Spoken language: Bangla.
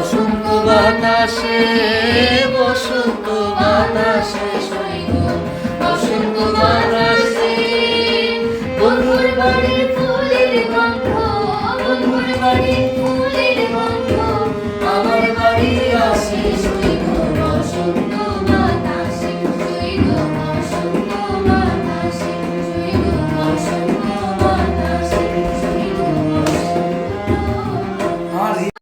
বসন্ত বাতাসে